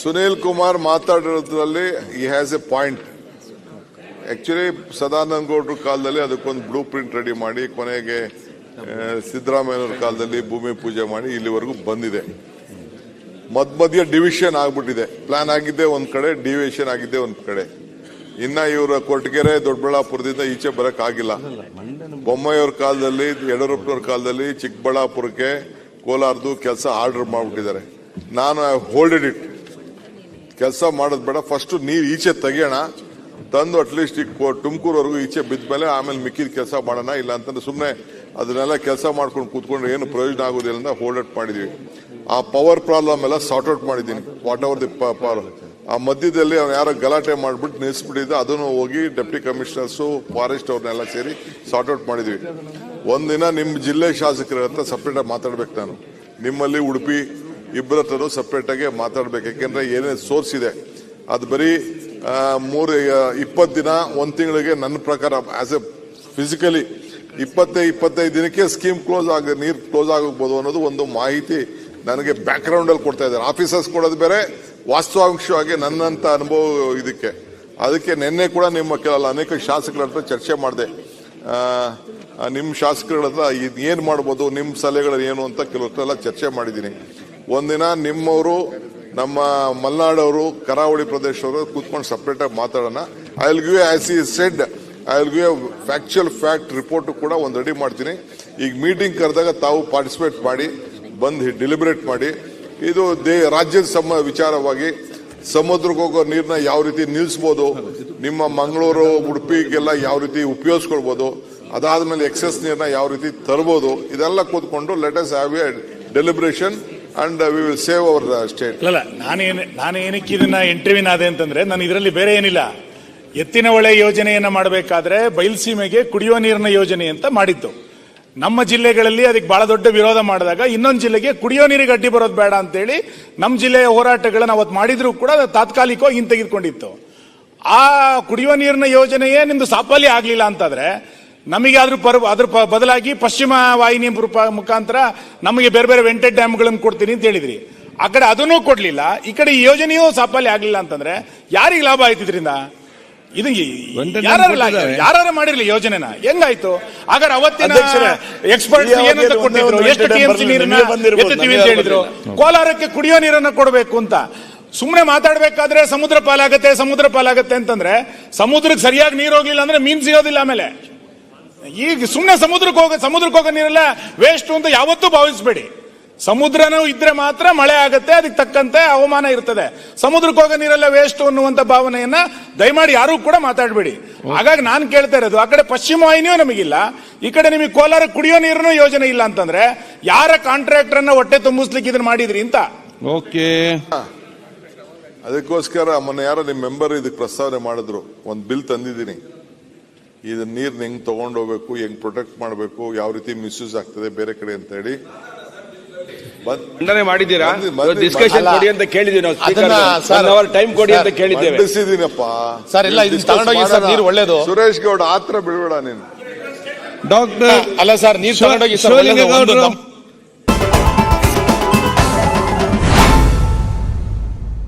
ಸುನೀಲ್ ಕುಮಾರ್ ಮಾತಾಡಿರೋದ್ರಲ್ಲಿ ಈ has a point actually Sadananda ಗೌಡ್ರ ಕಾಲದಲ್ಲಿ ಅದಕ್ಕೊಂದು ಬ್ಲೂ ಪ್ರಿಂಟ್ ರೆಡಿ ಮಾಡಿ, ಕೊನೆಗೆ ಸಿದ್ದರಾಮಯ್ಯನವ್ರ ಕಾಲದಲ್ಲಿ ಭೂಮಿ ಪೂಜೆ ಮಾಡಿ ಇಲ್ಲಿವರೆಗೂ ಬಂದಿದೆ. ಮಧ್ಯ ಮಧ್ಯ ಡಿವಿಷನ್ ಆಗ್ಬಿಟ್ಟಿದೆ. ಪ್ಲಾನ್ ಆಗಿದ್ದೆ ಒಂದ್ ಕಡೆ ಡಿವಿಷನ್ ಆಗಿದ್ದೆ ಒಂದ್ ಕಡೆ. ಇನ್ನ ಇವರ ಕೊರಟಗೆರೆ ದೊಡ್ಡಬಳ್ಳಾಪುರದಿಂದ ಈಚೆ ಬರಕ್ ಆಗಿಲ್ಲ ಬೊಮ್ಮಾಯಿಯವ್ರ ಕಾಲದಲ್ಲಿ, ಯಡಿಯೂರಪ್ಪನವ್ರ ಕಾಲದಲ್ಲಿ ಚಿಕ್ಕಬಳ್ಳಾಪುರಕ್ಕೆ ಕೋಲಾರದು ಕೆಲಸ ಆರ್ಡರ್ ಮಾಡ್ಬಿಟ್ಟಿದ್ದಾರೆ. ನಾನು ಹೋಲ್ಡೆಡ್ ಇಟ್ ಕೆಲಸ ಮಾಡೋದು ಬೇಡ. ಫಸ್ಟ್ ನೀರು ಈಚೆ ತೆಗಿಯೋಣ. ತಂದು ಅಟ್ಲೀಸ್ಟ್ ಈ ತುಮಕೂರವರೆಗೂ ಈಚೆ ಬಿದ್ದ ಮೇಲೆ ಆಮೇಲೆ ಮಿಕ್ಕಿದ ಕೆಲಸ ಮಾಡೋಣ. ಇಲ್ಲ ಅಂತಂದ್ರೆ ಸುಮ್ಮನೆ ಅದನ್ನೆಲ್ಲ ಕೆಲಸ ಮಾಡ್ಕೊಂಡು ಕೂತ್ಕೊಂಡ್ರೆ ಏನು ಪ್ರಯೋಜನ ಆಗೋದಿಲ್ಲ ಅಂತ ಹೋಲ್ಡ್ ಔಟ್ ಮಾಡಿದೀವಿ. ಆ ಪವರ್ ಪ್ರಾಬ್ಲಮ್ ಎಲ್ಲ ಸಾರ್ಟ್ ಔಟ್ ಮಾಡಿದ್ದೀನಿ. ವಾಟ್ ಅವರ್ ದಿ ಪವರ್ ಆ ಮಧ್ಯದಲ್ಲಿ ಅವ್ನು ಯಾರೋ ಗಲಾಟೆ ಮಾಡಿಬಿಟ್ಟು ನಿಲ್ಲಿಸ್ಬಿಟ್ಟಿದ್ದೆ, ಅದನ್ನು ಹೋಗಿ ಡೆಪ್ಟಿ ಕಮಿಷನರ್ಸು ಫಾರೆಸ್ಟ್ ಅವ್ರನ್ನೆಲ್ಲ ಸೇರಿ ಸಾರ್ಟ್ ಔಟ್ ಮಾಡಿದ್ವಿ. ಒಂದಿನ ನಿಮ್ಮ ಜಿಲ್ಲೆ ಶಾಸಕರ ಹತ್ರ ಸಪ್ರೇಟಾಗಿ ಮಾತಾಡ್ಬೇಕು ನಾನು. ನಿಮ್ಮಲ್ಲಿ ಉಡುಪಿ ಇಬ್ಬರ ಹತ್ರನೂ ಸಪ್ರೇಟ್ ಆಗಿ ಮಾತಾಡ್ಬೇಕು. ಯಾಕೆಂದ್ರೆ ಏನೇ ಸೋರ್ಸ್ ಇದೆ. ಅದು ಬರೀ ಮೂರು ಇಪ್ಪತ್ತು ದಿನ, ಒಂದು ತಿಂಗಳಿಗೆ ನನ್ನ ಪ್ರಕಾರ ಆಸ್ ಎ ಫಿಸಿಕಲಿ ಇಪ್ಪತ್ತೈ, ಇಪ್ಪತ್ತೈದು ದಿನಕ್ಕೆ ಸ್ಕೀಮ್ ಕ್ಲೋಸ್ ಆಗ, ನೀರು ಕ್ಲೋಸ್ ಆಗಬಹುದು ಅನ್ನೋದು ಒಂದು ಮಾಹಿತಿ ನನಗೆ ಬ್ಯಾಕ್ ಗ್ರೌಂಡ್ ಅಲ್ಲಿ ಕೊಡ್ತಾ ಇದ್ದಾರೆ. ಆಫೀಸರ್ಸ್ ಕೊಡೋದು ಬೇರೆ, ವಾಸ್ತವಾಂಶವಾಗಿ ನನ್ನಂತ ಅನುಭವ ಇದಕ್ಕೆ. ಅದಕ್ಕೆ ನಿನ್ನೆ ಕೂಡ ನಿಮ್ಮ ಕೆಲವಲ್ಲ ಅನೇಕ ಶಾಸಕರ ಹತ್ರ ಚರ್ಚೆ ಮಾಡಿದೆ. ನಿಮ್ಮ ಶಾಸಕರ ಹತ್ರ ಏನು ಏನ್ ಮಾಡ್ಬೋದು ನಿಮ್ಮ ಸಲಹೆಗಳು ಏನು ಅಂತ ಕೆಲವರೆಲ್ಲ ಚರ್ಚೆ ಮಾಡಿದ್ದೀನಿ. ಒಂದಿನ ನಿಮ್ಮವರು, ನಮ್ಮ ಮಲ್ನಾಡವರು, ಕರಾವಳಿ ಪ್ರದೇಶವರು ಕೂತ್ಕೊಂಡು ಸಪ್ರೇಟ್ ಆಗಿ ಮಾತಾಡೋಣ. I will give as he said I will give factual fact report ಕೂಡ ಒಂದು ರೆಡಿ ಮಾಡ್ತೀನಿ. ಈಗ ಮೀಟಿಂಗ್ ಕರೆದಾಗ ತಾವು ಪಾರ್ಟಿಸಿಪೇಟ್ ಮಾಡಿ, ಬಂದು ಡೆಲಿಬ್ರೇಟ್ ಮಾಡಿ. ಇದು ದೇ, ರಾಜ್ಯದ ಸಮ ವಿಚಾರವಾಗಿ ಸಮುದ್ರಕ್ಕೆ ಹೋಗೋ ನೀರನ್ನ ಯಾವ ರೀತಿ ನಿಲ್ಲಿಸ್ಬೋದು ನಿಮ್ಮ ಮಂಗಳೂರು ಉಡುಪಿಗೆಲ್ಲ ಯಾವ ರೀತಿ ಉಪಯೋಗಿಸ್ಕೊಳ್ಬೋದು ಅದಾದ ಮೇಲೆ ಎಕ್ಸೆಸ್ ನೀರನ್ನ ಯಾವ ರೀತಿ ತರ್ಬೋದು, ಇದೆಲ್ಲ ಕೂತ್ಕೊಂಡು let us have a deliberation and we will save our state ಅಲ್ಲ ನಾನು ಏನಕ್ಕೆ ಇದನ್ನ ಇಂಟರ್ವ್ಯೂನ್ ಆದೆ ಅಂತಂದ್ರೆ, ನಾನು ಇದರಲ್ಲಿ ಬೇರೆ ಏನಿಲ್ಲ. ಎತ್ತಿನ ಹೊಳೆ ಯೋಜನೆಯನ್ನ ಮಾಡಬೇಕಾದ್ರೆ ಬಯಲುಸೀಮೆಗೆ ಕುಡಿಯುವ ನೀರಿನ ಯೋಜನೆ ಅಂತ ಮಾಡಿದ್ದು. ನಮ್ಮ ಜಿಲ್ಲೆಗಳಲ್ಲಿ ಅದಕ್ಕೆ ಬಹಳ ದೊಡ್ಡ ವಿರೋಧ ಮಾಡಿದಾಗ ಇನ್ನೊಂದು ಜಿಲ್ಲೆಗೆ ಕುಡಿಯೋ ನೀರಿಗೆ ಅಡ್ಡಿ ಬರೋದು ಬೇಡ ಅಂತೇಳಿ ನಮ್ಮ ಜಿಲ್ಲೆಯ ಹೋರಾಟಗಳನ್ನ ಅವತ್ತು ಮಾಡಿದ್ರು ಕೂಡ ತಾತ್ಕಾಲಿಕವಾಗಿ ಹಿಂತೆಗೆದುಕೊಂಡಿತ್ತು. ಆ ಕುಡಿಯುವ ನೀರಿನ ಯೋಜನೆಯೇ ನಿಮ್ದು ಸಾಫಲ್ಯ ಆಗಲಿಲ್ಲ ಅಂತಂದ್ರೆ ನಮಗೆ ಅದ್ರ ಪರ್ವ ಅದ್ರ ಪ- ಬದಲಾಗಿ ಪಶ್ಚಿಮ ವಾಹಿನಿ ರೂಪ- ಮುಖಾಂತರ ನಮಗೆ ಬೇರೆ ಬೇರೆ ವೆಂಟೆಡ್ ಡ್ಯಾಮ್ಗಳನ್ನು ಕೊಡ್ತೀನಿ ಅಂತ ಹೇಳಿದ್ರಿ. ಆ ಕಡೆ ಅದನ್ನೂ ಕೊಡ್ಲಿಲ್ಲ. ಈ ಕಡೆ ಈ ಯೋಜನೆಯೂ ಸಾಫಲ್ಯ ಆಗಲಿಲ್ಲ ಅಂತಂದ್ರೆ ಯಾರಿಗೆ ಲಾಭ ಆಯ್ತು ಇದರಿಂದ? ಇದು ಯಾರು ಮಾಡಿರ್ಲಿ ಯೋಜನೆನ? ಹೆಂಗಾಯ್ತು? ಹಾಗಾದ್ರೆ ಅವತ್ತಿನ ಎಕ್ಸ್ಪರ್ಟ್ ಏನಂತ ಕೊಟ್ಟಿದ್ರು? ಎಷ್ಟು ಟಿಎಂಸಿ ನೀರನ್ನ ನಮಗೆ ಅಂತ ಹೇಳಿದ್ರು. ಕೋಲಾರಕ್ಕೆ ಕುಡಿಯೋ ನೀರನ್ನ ಕೊಡಬೇಕು ಅಂತ. ಸುಮ್ಮನೆ ಮಾತಾಡಬೇಕಾದ್ರೆ ಸಮುದ್ರ ಪಾಲಾಗತ್ತೆ ಸಮುದ್ರ ಪಾಲಾಗತ್ತೆ ಅಂತಂದ್ರೆ ಸಮುದ್ರಕ್ಕೆ ಸರಿಯಾಗಿ ನೀರು ಹೋಗ್ಲಿಲ್ಲ ಅಂದ್ರೆ ಮೀನ್ ಸಿಗೋದಿಲ್ಲ ಆಮೇಲೆ. ಈಗ ಸುಮ್ಮನೆ ಸಮುದ್ರಕ್ಕೆ ಹೋಗ ಸಮುದ್ರಕ್ಕೆ ಹೋಗೋ ನೀರೆಲ್ಲ ವೇಸ್ಟ್ ಅಂತ ಯಾವತ್ತೂ ಭಾವಿಸಬೇಡಿ. ಸಮುದ್ರನೂ ಇದ್ರೆ ಮಾತ್ರ ಮಳೆ ಆಗುತ್ತೆ ಅದಕ್ಕೆ ತಕ್ಕಂತೆ ಅವಮಾನ ಇರ್ತದೆ. ಸಮುದ್ರಕ್ಕೆ ಹೋಗೋ ನೀರೆಲ್ಲ ವೇಸ್ಟ್ ಅನ್ನುವಂತ ಭಾವನೆಯನ್ನ ದಯಮಾಡಿ ಯಾರು ಕೂಡ ಮಾತಾಡಬೇಡಿ. ಹಾಗಾಗಿ ನಾನು ಕೇಳ್ತಾ ಇರೋದು ಆ ಕಡೆ ಪಶ್ಚಿಮ ವಾಹಿನಿಯೂ ನಮಗಿಲ್ಲ ಈ ಕಡೆ ನಿಮಗೆ ಕೋಲಾರ ಕುಡಿಯೋ ನೀರನ್ನೂ ಯೋಜನೆ ಇಲ್ಲ ಅಂತಂದ್ರೆ ಯಾರ ಕಾಂಟ್ರಾಕ್ಟರ್ ಅನ್ನ ಹೊಟ್ಟೆ ತುಂಬಿಸ್ಲಿಕ್ಕೆ ಇದನ್ನ ಮಾಡಿದ್ರಿ ಅಂತ? ಓಕೆ. ಅದಕ್ಕೋಸ್ಕರ ಮೊನ್ನೆ ಯಾರೋ ನಿಮ್ಮ ಮೆಂಬರ್ ಇದಕ್ಕೆ ಪ್ರಸ್ತಾವನೆ ಮಾಡಿದ್ರು ಒಂದು ಬಿಲ್ ತಂದಿದ್ದೀನಿ. ಇದು ನೀರ್ನ ಹೆಂಗ್ ತಗೊಂಡೋಗ್ಬೇಕು ಹೆಂಗ್ ಪ್ರೊಟೆಕ್ಟ್ ಮಾಡಬೇಕು ಯಾವ ರೀತಿ ಮಿಸ್ಯೂಸ್ ಆಗ್ತದೆ ಬೇರೆ ಕಡೆ ಅಂತ ಹೇಳಿ ಖಂಡನೆ ಮಾಡಿದ್ದೀರಾ ಡಿಸ್ಕಷನ್. ಕೊಡಿ ಅಂತ ಕೇಳಿದ್ದೀವಿ ನಾವು ಸ್ಪೀಕರ್ ಅವರ್ ಟೈಮ್ ಕೊಡಿ ಅಂತ ಕೇಳಿದ್ದೇವೆ ಮಂಡಿಸಿದೀನಪ್ಪ ಸರ್, ಇಲ್ಲ, ಇದನ್ನ ತಗೊಂಡೋಗಿ ಸರ್. ನೀರು ಒಳ್ಳೇದು. ಸುರೇಶ್ ಗೌಡ ಆತ್ರ ಬಿಡಬೇಡ ನೀನು ಡಾಕ್ಟರ್ ಅಲ್ಲ ಸರ್ ನೀರ್ ತಗೊಂಡೋಗಿ ಸರ್ ಒಳ್ಳೇದು. ಒಂದು